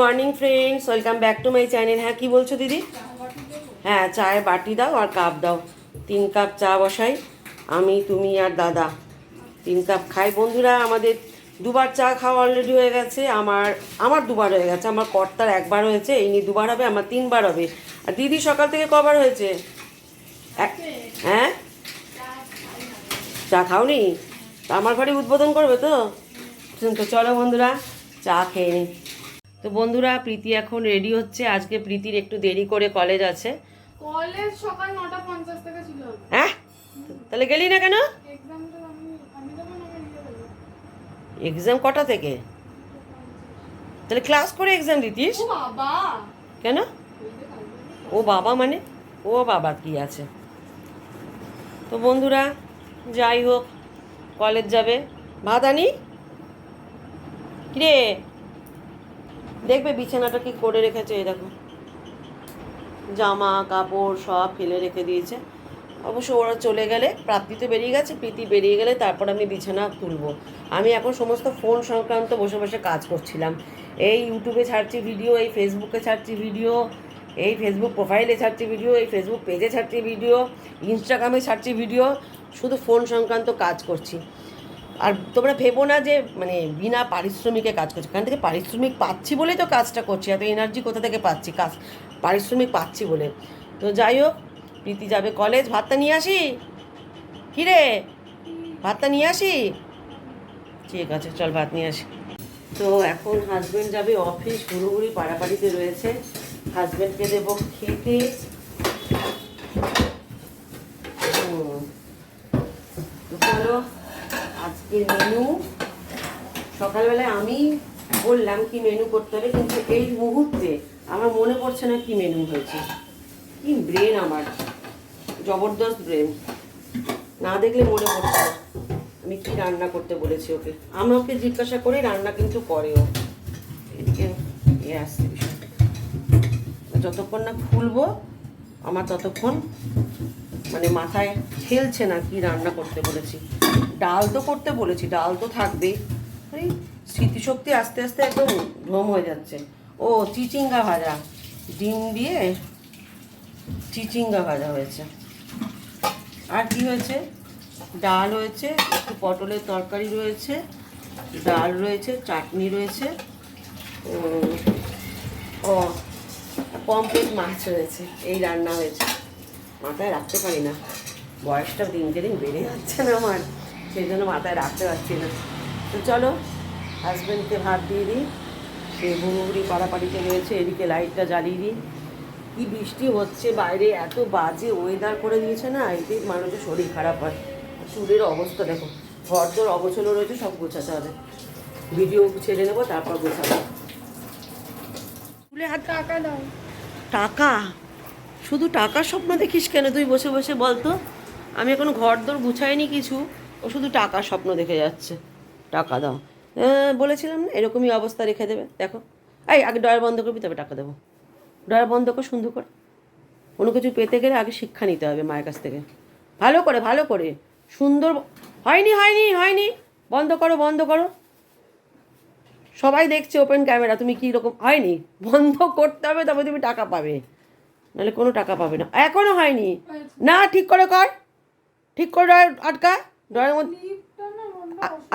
Morning friends welcome back to my channel হ্যাঁ কি বলছো দিদি? হ্যাঁ চায়ের বাটি দাও আর কাপ দাও। তিন কাপ চা বসাই। আমি, তুমি আর দাদা। তিন কাপ খাই। বন্ধুরা, আমাদের দুবার চা খাওয়া অলরেডি হয়ে গেছে। আমার আমার দুবার হয়ে গেছে। আমার কর্তার একবার হয়েছে। এই নিয়ে দুবার হবে, আমার তিনবার হবে। আর দিদি সকাল থেকে কবার হয়েছে? হ্যাঁ? চা খাওনি? আমার ঘরে উদ্বোধন করবে তো? তো চলো বন্ধুরা, চা খেয়ে নিই তো বন্ধুরা প্রীতি এখন রেডি হচ্ছে। আজকে প্রীতির একটু দেরি করে কলেজ আছে। কলেজ সকাল নটা পঞ্চাশ থেকে ছিল হ্যাঁ তাহলে গেলি না কেন? এক্সাম কটা থেকে? তাহলে ক্লাস করে এক্সাম দিতিস? ও বাবা! কেন? ও বাবা মানে? ও বাবা কি আছে? তো বন্ধুরা যাই হোক কলেজ যাবে। ভাত আনি? কিরে? দেখবে বিছানাটা কি করে রেখেছে, এই দেখো। জামা, কাপড় সব ফেলে রেখে দিয়েছে। অবশ্য ওরা চলে গেলে, প্রাপ্তি তো বেরিয়ে গেছে, প্রীতি বেরিয়ে গেলে তারপর আমি বিছানা তুলবো। আমি এখন সমস্ত ফোন সংক্রান্ত বসে বসে কাজ করছিলাম। এই ইউটিউবে ছাড়ছি ভিডিও, এই ফেসবুকে ছাড়ছি ভিডিও, এই ফেসবুক প্রোফাইলে ছাড়ছি ভিডিও, এই ফেসবুক পেজে ছাড়ছি ভিডিও, ইনস্টাগ্রামে ছাড়ছি ভিডিও, শুধু ফোন সংক্রান্ত কাজ করছি। আর তোমরা ভেবো না যে মানে বিনা পারিশ্রমিকে কাজ করছি। এখান থেকে পারিশ্রমিক পাচ্ছি বলেই তো কাজটা করছি, এত এনার্জি কোথা থেকে পাচ্ছি? কাজ, পারিশ্রমিক পাচ্ছি বলে। তো যাই হোক, প্রীতি যাবে কলেজ ভাতটা নিয়ে আসি? কী রে? ভাতটা নিয়ে আসি? ঠিক আছে, চল ভাত নিয়ে আসি। তো এখন হাজব্যান্ড যাবে অফিস পুরোপুরি পাড়াপাড়িতে রয়েছে। হাজব্যান্ডকে দেবো খেতে হুম। তো চলো আজকের মেনু সকালবেলায় আমি বললাম কি মেনু করতে হবে, কিন্তু এই মুহূর্তে আমার মনে পড়ছে না কি মেনু হয়েছে। কি ব্রেন আমার, জবরদস্ত ব্রেন না দেখলে মনে পড়ছে আমি কি রান্না করতে বলেছি ওকে? আমাকে জিজ্ঞাসা করে রান্না কিন্তু করেও। এদিকে এ আসছে যতক্ষণ না খুলবো, আমার ততক্ষণ মানে মাথায় খেলছে না কি রান্না করতে বলেছি। ডাল তো করতে বলেছি, ডাল তো থাকবেই। স্মৃতিশক্তি আস্তে আস্তে একদম ভ্রম হয়ে যাচ্ছে। ও, চিচিঙ্গা ভাজা। ডিম দিয়ে চিচিঙ্গা ভাজা হয়েছে। আর কি হয়েছে? ডাল হয়েছে, একটু পটলের তরকারি রয়েছে, ডাল রয়েছে, চাটনি রয়েছে, ও পমপ্লেট মাছ রয়েছে, এই রান্না হয়েছে। মাথায় রাখতে পারি না। বয়সটা দিনকে দিন বেড়ে যাচ্ছে না আমার। সেই জন্য মাথায় রাখতে পারছি না। তো চলো হাজব্যান্ডকে ভাত দিয়ে দিই। সে হুড়ুহুড়ি পাড়াপাড়িতে রয়েছে এদিকে লাইটটা জ্বালিয়ে দিই। কি বৃষ্টি হচ্ছে বাইরে এত বাজে ওয়েদার করে দিয়েছে না এতে মানুষের শরীর খারাপ হয়। চুলের অবস্থা দেখো ঘর তোর অবচল রয়েছে সব গোছাতে হবে। ভিডিও ছেড়ে নেব তারপর গোছাবো। চুলে হাত টাকা দাও। টাকা? শুধু টাকার স্বপ্ন দেখিস কেন তুই বসে বসে বলতো? আমি এখন ঘর দোর গুছাইনি কিছু। ও শুধু টাকার স্বপ্ন দেখে যাচ্ছে। টাকা দাও। বলেছিলাম না? এরকমই অবস্থা রেখে দেবে। দেখো। এই, আগে ডয়ার বন্ধ করবি তবে টাকা দেবো। ডয়ার বন্ধ কর, সুন্দর করে। কোনো কিছু পেতে গেলে আগে শিক্ষা নিতে হবে মায়ের কাছ থেকে। ভালো করে ভালো করে। সুন্দর হয়নি হয়নি হয়নি। বন্ধ করো বন্ধ করো। সবাই দেখছে ওপেন ক্যামেরা তুমি কী রকম হয়নি। বন্ধ করতে হবে, তবে তুমি টাকা পাবে। নাহলে কোনো টাকা পাবে না। এখনও হয়নি। না, ঠিক করে কর। ঠিক করে আটকা। ড্রয়ের মধ্যে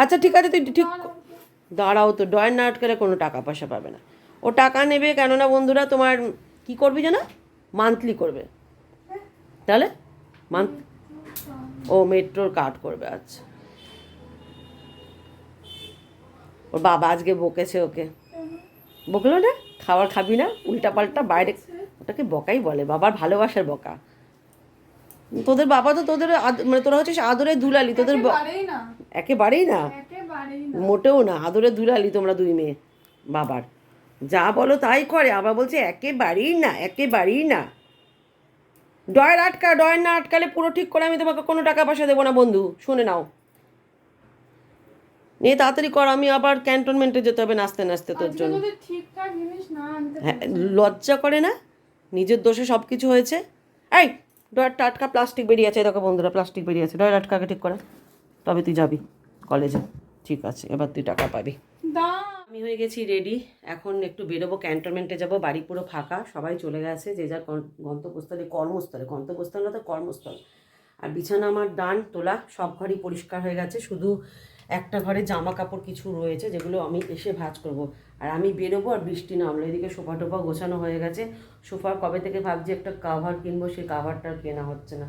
আচ্ছা ঠিক আছে, তুই ঠিক দাঁড়াও তো, ড্রয়ার না আটকালে কোনো টাকা পয়সা পাবে না। ও টাকা নেবে কেননা বন্ধুরা, তোমার কি করবি জানো? মান্থলি করবে। তাহলে? মান্থ ও মেট্রোর কার্ড করবে আচ্ছা। ওর বাবা আজকে বকেছে ওকে। বকলো না? খাবার খাবি না? উল্টা পাল্টা বাইরে ওটাকে বকাই বলে, বাবার ভালোবাসার বকা। তোদের বাবা তো তোদের আদ- মানে তোরা হচ্ছে আদরে দুলালি তোদের একেবারেই না। মোটেও না আদরে দুলালি তোমরা দুই মেয়ে বাবার। যা বলো তাই করে আবার বলছে একেবারেই না একেবারেই না। ডয়ের আটকা ডয়ের না আটকালে পুরো ঠিক করে আমি তোমাকে কোনো টাকা পয়সা দেবো না বন্ধু শুনে নাও। নিয়ে তাড়াতাড়ি কর আমি আবার ক্যান্টনমেন্টে যেতে হবে নাচতে নাচতে তোর জন্য। হ্যাঁ লজ্জা করে না? নিজের দোষে সব কিছু হয়েছে? এই ডয়ার টাটকা প্লাস্টিক বেরিয়ে আছে দেখো বন্ধুরা প্লাস্টিক বেরিয়ে আছে। ডয়ার আটকাকে ঠিক করে তবে তুই যাবি কলেজে ঠিক আছে এবার তুই টাকা পাবি। দা। আমি হয়ে গেছি রেডি এখন একটু বেরোবো ক্যান্টনমেন্টে যাব বাড়ি পুরো ফাঁকা সবাই চলে গেছে যে যার গন- গন্তব্যস্থলে কর্মস্থলে। গন্তব্যস্থল না তো কর্মস্থল। আর বিছানা আমার ডান তোলা সব ঘরই পরিষ্কার হয়ে গেছে শুধু একটা ঘরে জামা কাপড় কিছু রয়েছে যেগুলো আমি এসে ভাঁজ করব। আর আমি বেরোবো আর বৃষ্টি নামলো। এদিকে সোফা টোফা গোছানো হয়ে গেছে। সোফার কবে থেকে ভাবছি একটা কাভার কিনবো, সেই কাভারটা কেনা হচ্ছে না।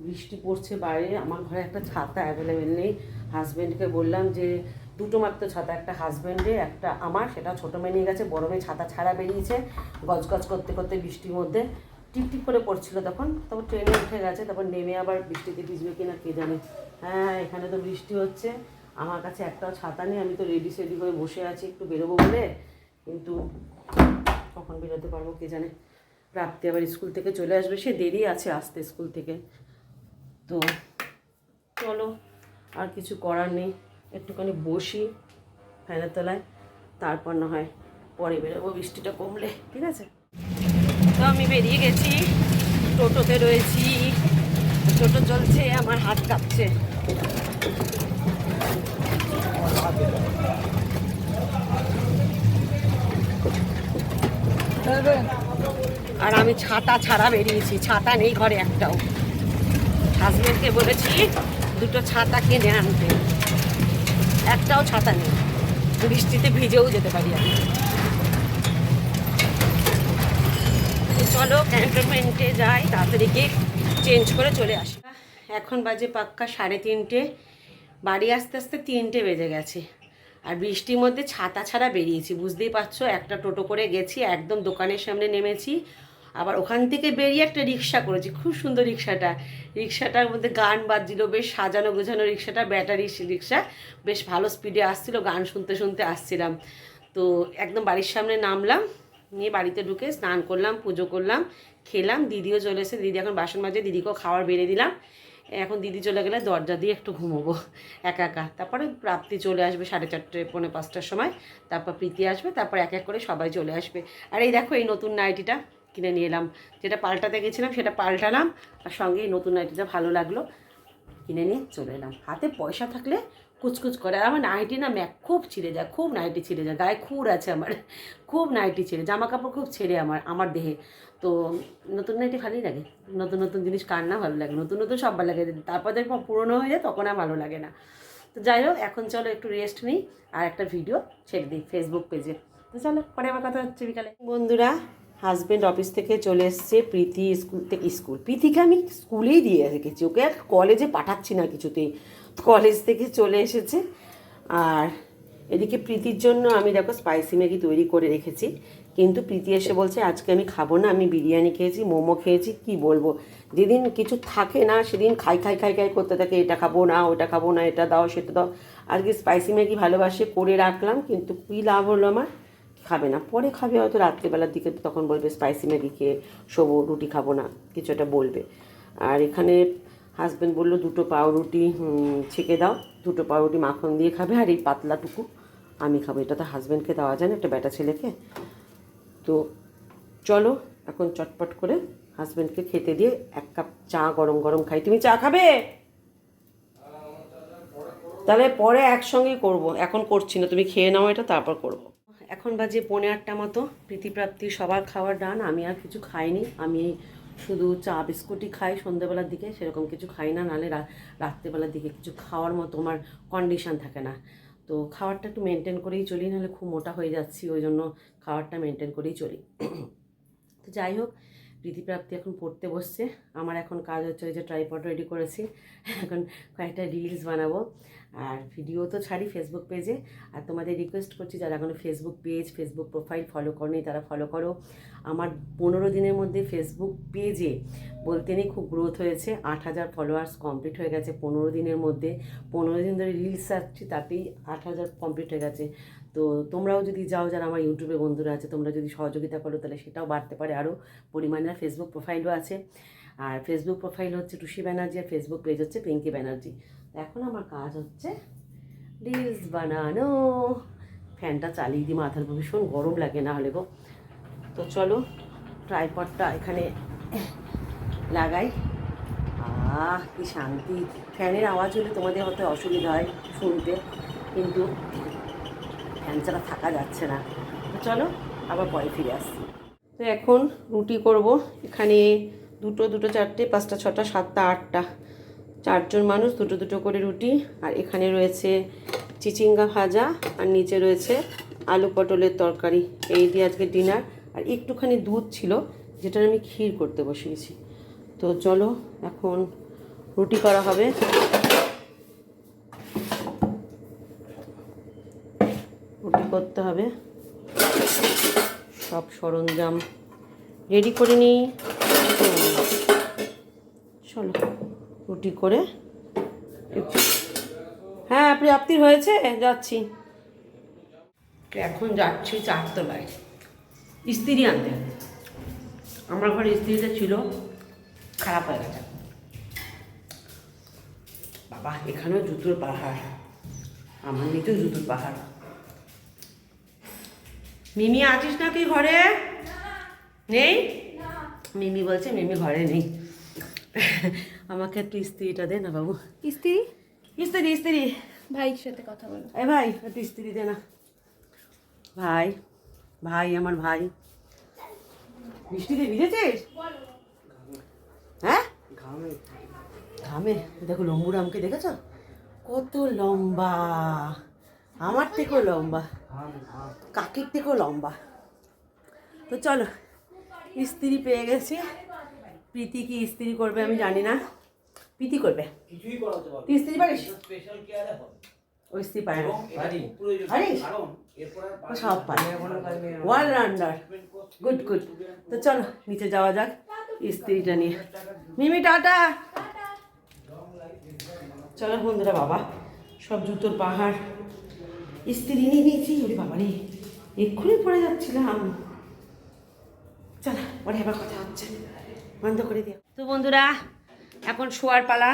বৃষ্টি পড়ছে বাইরে। আমার ঘরে একটা ছাতা অ্যাভেলেবেল নেই। হাজব্যান্ডকে বললাম যে, দুটো মাত্র ছাতা, একটা হাজব্যান্ডে একটা আমার, সেটা ছোটো মেয়ে নিয়ে গেছে, বড় মেয়ে ছাতা ছাড়া বেরিয়েছে, গজগজ করতে করতে বৃষ্টির মধ্যে। টিপ করে পড়ছিল তখন। তারপর ট্রেনে উঠে গেছে, তারপর নেমে আবার বৃষ্টিতে ভিজবে কিনা কে জানে। হ্যাঁ এখানে তো বৃষ্টি হচ্ছে। আমার কাছে একটাও ছাতা নেই, আমি তো রেডি সেডি হয়ে বসে আছি, একটু বেরোবো বলে। কিন্তু কখন বেরোতে পারব কে জানে? প্রাপ্তি আবার স্কুল থেকে চলে আসবে, সে দেরি আছে আসতে স্কুল থেকে। তো চলো, আর কিছু করার নেই, একটুখানি বসি ফ্যানের তলায়, তারপর না হয় পরে বেরোবো, বৃষ্টিটা কমলে, ঠিক আছে? তো আমি বেরিয়ে গেছি, টোটোতে রয়েছি, টোটো চলছে, আমার হাত কাঁপছে। আর আমি ছাতা ছাড়া বেরিয়েছি, ছাতা নেই ঘরে একটাও। হাজবেন্ডকে বলেছি, দুটো ছাতা কিনে আনতে। একটাও ছাতা নেই। বৃষ্টিতে ভিজেও যেতে পারি আমি। চলো ক্যান্টনমেন্টে যাই, তাড়াতাড়ি চেঞ্জ করে চলে আসি। এখন বাজে পাক্কা সাড়ে তিনটে। বাড়ি আসতে আসতে তিনটে বেজে গেছে। আর বৃষ্টির মধ্যে ছাতা ছাড়া বেরিয়েছি, বুঝতেই পারছ? একটা টোটো করে গেছি, একদম দোকানের সামনে নেমেছি। আবার ওখান থেকে বেরিয়ে একটা রিক্সা করেছি, খুব সুন্দর রিক্সাটা। রিক্সাটার মধ্যে গান বাজছিল, বেশ সাজানো গোছানো রিক্সাটা, ব্যাটারি রিক্সা, বেশ ভালো স্পিডে আসছিল, গান শুনতে শুনতে আসছিলাম। তো একদম বাড়ির সামনে নামলাম, নিয়ে বাড়িতে ঢুকে স্নান করলাম, পুজো করলাম, খেলাম, দিদিও চলে এসে দিদি এখন বাসন মাজে, দিদিকেও খাবার বেড়ে দিলাম। এখন দিদি চলে গেলে দরজা দিয়ে একটু ঘুমোবো। একা একা। তারপরে প্রাপ্তি চলে আসবে সাড়ে চারটে, পৌনে পাঁচটার সময়। তারপর প্রীতি আসবে, তারপর এক এক করে সবাই চলে আসবে। আর এই দেখো এই নতুন নাইটিটা কিনে নিয়ে এলাম। যেটা পাল্টাতে গেছিলাম সেটা পাল্টালাম। আর সঙ্গে এই নতুন নাইটিটা ভালো লাগল। কিনে নিয়ে চলে এলাম। হাতে পয়সা থাকলে কুচকুচ করে। আর আমার নাইটি না ম্যাক, খুব ছিঁড়ে যায়, খুব নাইটি ছিঁড়ে যায়। গায়ে খুর আছে আমার। খুব নাইটি ছিঁড়ে, জামা কাপড় খুব ছেড়ে আমার আমার দেহে। তো নতুন নাইটি ভালোই লাগে। নতুন নতুন জিনিস কার না ভালো লাগে? নতুন নতুন সব ভালো লাগে। তারপর যখন পুরনো হয়ে যায় তখন আর ভালো লাগে না। তো যাই হোক, এখন চলো একটু রেস্ট নিই আর একটা ভিডিও ছেড়ে দিই ফেসবুক পেজে তো চলো, পরে আমার কথা হচ্ছে বিকালে। বন্ধুরা হাজব্যান্ড অফিস থেকে চলে এসছে প্রীতি স্কুল থেকে স্কুল। প্রীতিকে আমি স্কুলেই দিয়ে রেখেছি। ওকে আর কলেজে পাঠাচ্ছি না কিছুতেই। কলেজ থেকে চলে এসেছে। আর এদিকে প্রীতির জন্য আমি দেখো স্পাইসি ম্যাগি তৈরি করে রেখেছি। কিন্তু প্রীতি এসে বলছে, আজকে আমি খাব না, আমি বিরিয়ানি খেয়েছি, মোমো খেয়েছি, কি বলব? যেদিন কিছু থাকে না, সেদিন খাই খাই খাই খাই করতে থাকে, এটা খাব না, ওটা খাব না, এটা দাও, সেটা দাও। আজকে স্পাইসি ম্যাগি ভালোবাসে করে রাখলাম, কিন্তু কী লাভ হলো আমার? খাবে না। পরে খাবে হয়তো রাত্রিবেলার দিকে, তখন বলবে স্পাইসি ম্যাগি খেয়ে শোবো, রুটি খাব না। কিছু একটা বলবে। আর এখানে হাজব্যান্ড বলল, দুটো পাউরুটি ছেঁকে দাও, দুটো পাউরুটি মাখন দিয়ে খাবে, আর এই পাতলাটুকু আমি খাব। এটা তো হাজব্যান্ডকে দেওয়া যায় না, একটা বেটা ছেলেকে। তো চলো এখন চটপট করে হাজব্যান্ডকে খেতে দিয়ে এক কাপ চা গরম গরম খাই। তুমি চা খাবে? তাহলে পরে একসঙ্গেই করব। এখন করছি না। তুমি খেয়ে নাও এটা, তারপর করব। এখন বাজে পৌনে আটটা মতো। প্রীতিপ্রাপ্তি সবার খাওয়ার ডান। আমি আর কিছু খাইনি। আমি শুধু চা, বিস্কুটই খাই সন্ধ্যেবেলার দিকে। সেরকম কিছু খাই না। নাহলে রাত্রেবেলার দিকে কিছু খাওয়ার মতো আমার কন্ডিশন থাকে না। তো খাবারটা একটু মেনটেন করেই চলি। নাহলে খুব মোটা হয়ে যাচ্ছি। ওই জন্য খাবারটা মেনটেন করেই চলি। তো যাই হোক, প্রীতিপ্রাপ্তি এখন পড়তে বসছে। আমার এখন কাজ হচ্ছে ওই যে ট্রাইপড রেডি করেছি। এখন কয়েকটা রিলস বানাবো। আর ভিডিও তো ছাড়ি ফেসবুক পেজে আর তোমাদের রিকোয়েস্ট করছি, যারা এখনও Facebook page Facebook profile follow করনি, তারা ফলো করো। আমার পনেরো দিনের মধ্যে ফেসবুক পেজে বলতে নেই খুব গ্রোথ হয়েছে। আট হাজার ফলোয়ার্স কমপ্লিট হয়ে গেছে পনেরো দিনের মধ্যে। পনেরো দিন ধরে রিলস আসছি তাতেই আট হাজার কমপ্লিট হয়ে গেছে। তো তোমরাও যদি যাও যারা আমার ইউটিউবে বন্ধুরা আছে, তোমরা যদি সহযোগিতা করো, তাহলে সেটাও বাড়তে পারে। আরও পরিমাণে ফেসবুক প্রোফাইলও আছে। আর ফেসবুক প্রোফাইল হচ্ছে টুসি ব্যানার্জি, আর ফেসবুক পেজ হচ্ছে পিঙ্কি ব্যানার্জি। এখন আমার কাজ হচ্ছে রিলস বানানো। ফ্যানটা চালিয়ে দিই মাথার উপর। ভীষণ গরম লাগে না হলে গো। তো চলো ট্রাইপডটা এখানে লাগাই। আহ, কি শান্তি। ফ্যানের আওয়াজ হলে তোমাদের হয়তো অসুবিধা হয় শুনতে। কিন্তু ফ্যান থাকা যাচ্ছে না। চলো, আবার পরে ফিরে আসছি। তো এখন রুটি করব। এখানে দুটো দুটো, চারটে, পাঁচটা, ছটা, সাতটা, আটটা। চারজন মানুষ, দুটো দুটো করে রুটি। আর এখানে রয়েছে চিচিঙ্গা ভাজা, আর নিচে রয়েছে আলু পটলের তরকারি। এই দিয়ে আজকে ডিনার। আর একটুখানি দুধ ছিল যেটা আমি ক্ষীর করতে বসিয়েছি। তো চলো, এখন রুটি করা হবে রুটি করতে হবে। সব সরঞ্জাম রেডি করে নিই। চলো, রুটি করে হ্যাঁ প্রাপ্তির হয়েছে? যাচ্ছি। এখন যাচ্ছি চারতলায়। স্ত্রী আনতে। আমার ঘরে স্ত্রীটা ছিল, খারাপ হয়ে গেছে। বাবা, এখানেও জুতোর পাহাড়। আমার নিচেও জুতোর পাহাড়। মিমি আছিস নাকি ঘরে? নেই? মিমি বলছে মিমি ঘরে নেই। আমাকে একটু স্ত্রীটা দে না বাবু। স্ত্রী? স্ত্রী স্ত্রী। ভাইয়ের সাথে কথা বলো। এ ভাই একটু স্ত্রী দে না। ভাই ভাই আমার ভাই। বৃষ্টিতে ভিজেছিস? হ্যাঁ? ঘামে। দেখো লম্বুরামকে দেখেছ? কত লম্বা। আমার থেকেও লম্বা। কাকির থেকেও লম্বা। তো চলো স্ত্রী পেয়ে গেছি। প্রীতি কি স্ত্রী করবে আমি জানি না। প্রীতি করবে? কিছুই তুই স্ত্রী পারিস? ওই স্ত্রী পারে না। পারিস? সব পারে। ওয়াল রাউন্ডার গুড গুড তো চলো নিচে যাওয়া যাক স্ত্রীটা নিয়ে। মিমি টাটা। চলো বন্ধুরা বাবা। সব জুতোর পাহাড়। স্ত্রী নিয়ে নিয়েছি ওরে বাবা রে এক্ষুনি পড়ে যাচ্ছিলাম। চলো পরে আবার কথা হচ্ছে। বন্ধ করে দিও। তো বন্ধুরা এখন শোয়ার পালা।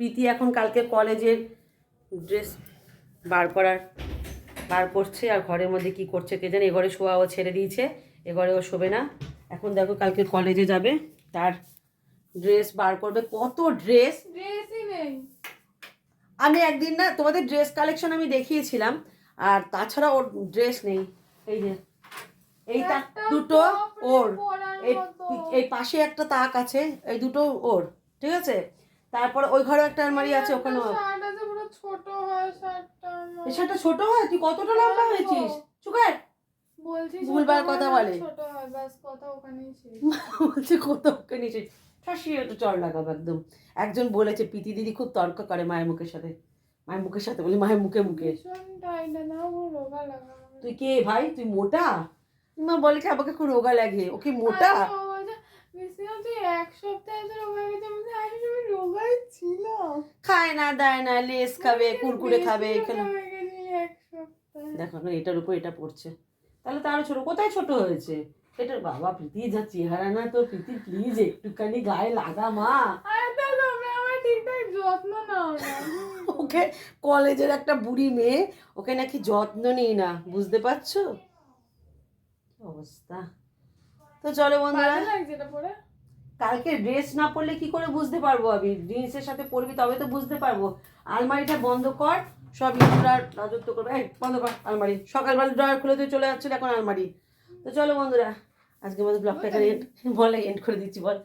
প্রীতি এখন কালকে কলেজের ড্রেস বার করার বার করছে আর ঘরের মধ্যে কি করছে কে জানে এ ঘরে শোয়া ও ছেড়ে দিয়েছে এ ঘরে ও শোবে না। এখন দেখো কালকে কলেজে যাবে তার ড্রেস বার করবে। কত ড্রেস? ড্রেসই নেই। আমি একদিন না তোমাদের ড্রেস কালেকশন আমি দেখিয়েছিলাম আর তাছাড়া ওর ড্রেস নেই। এই যে এইটা একটা দুটো ওর। এই এই পাশে একটা তাক আছে এই দুটো ওর ঠিক আছে? তারপর ওই ঘরে একটা আলমারি আছে ওখানে ছোট হয় শার্টটা এই ছোট হয়? তুই কতটা লম্বা হয়েছিস? চুকার। বলছি হয় কথা বলে। ছোট হয় কথা ওখানেই শেষ। বলছে কত ওকে নিচে ঠাসিয়ে একটু চড় লাগাবো একদম। একজন বলেছে প্রীতি দিদি খুব তর্ক করে মায়ের মুখের সাথে। মায়ের মুখের সাথে বলি মায়ের মুখে মুখে। তুই কে ভাই? তুই মোটা? মা বলে কি আমাকে খুব রোগা লাগে? ও কি মোটা? আর ও বলছে, "মিসিমা, তুই এক সপ্তাহে তো রোগা হয়ে গেছে আমি বলছি, "আরে তুমি রোগাই ছিলাম খায় না দেয় না লেস খাবে কুরকুরে খাবে এখানে। দেখো না এটার উপর এটা পড়ছে। তাহলে তার ছোট কোথায় ছোট হয়েছে? এটার বাবা প্রীতি যা চেহারা না তো প্রীতি প্লিজ একটুখানি গায়ে লাগা মা। যত্ন নাও না। ওকে কলেজের একটা বুড়ি মেয়ে ওকে নাকি যত্ন নেই না বুঝতে পারছ? অবস্থা? তো চলো বন্ধুরা কালকে ড্রেস না পরলে কি করে বুঝতে পারব আমি? জিন্সের সাথে পরবি তবে তো বুঝতে পারব। আলমারিটা বন্ধ কর সব ইঁদুরা রাজত্ব করবে। এই বন্ধ কর আলমারি। সকালবেলা ড্রয়ার খুলে তুই চলে যাচ্ছিল এখন আলমারি। তো চলো বন্ধুরা আজকে আমাদের ব্লগটা এখানে বলে এন্ড করে দিচ্ছি বল।